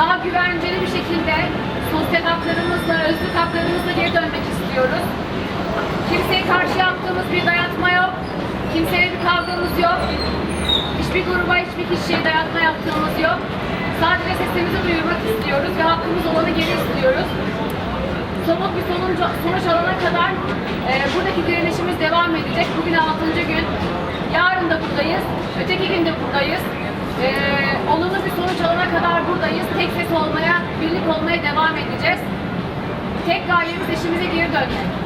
Daha güvenceli bir şekilde sosyal haklarımızla, özlük haklarımızla geri dönmek istiyoruz. Kimseye karşı yaptığımız bir dayatma yok. Kimseye bir kavgamız yok. Hiçbir gruba, hiçbir kişiye dayatma yaptığımız yok. Sadece sesimizi duyurmak istiyoruz ve hakkımız olanı geri istiyoruz. Somut bir sonuç, sonuç alana kadar e, buradaki direnişimiz devam edecek. Bugün 6. gün. Yarın da buradayız. Öteki gün de buradayız. E, olumlu bir sonuç alana kadar buradayız. Tek ses olmaya, birlik olmaya devam edeceğiz. Tek gayemiz eşimize geri dönmek.